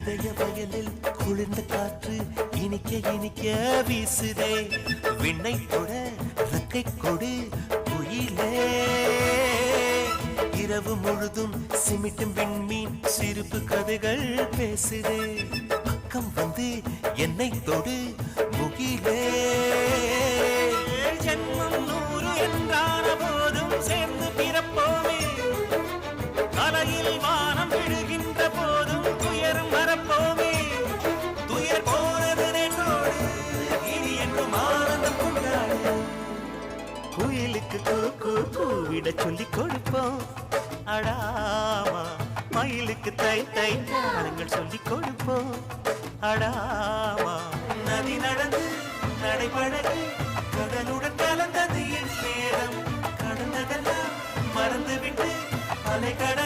இதய வயலில் குளிர்ந்த காற்று இனிக்க இனிக்க வீசுதே. விண்ணை தொட ரக்கை கொடு குயிலே. இரவு முழுதும் சிமிட்டும் விண்மீன் சிரிப்பு கதைகள் பேசுதே. பக்கம் வந்து என்னை தொடு முகிலே. ஜென்மம் நூறு என்றான போதும் சேர்ந்து பிறப்போமே. கலையில் வானம் விழுகின்ற குயிலுக்கு கூக்கு கூ கூவிட சொல்லி கொடுப்போம். அடாமா மயிலுக்கு தை தை தாரங்கள் சொல்லி கொடுப்போம். அடாமா நதி நடந்து நடைபழகி கடலுடன் கலந்தது என் நேரம் கடந்ததெல்லாம் மறந்துவிட்டு அலை கட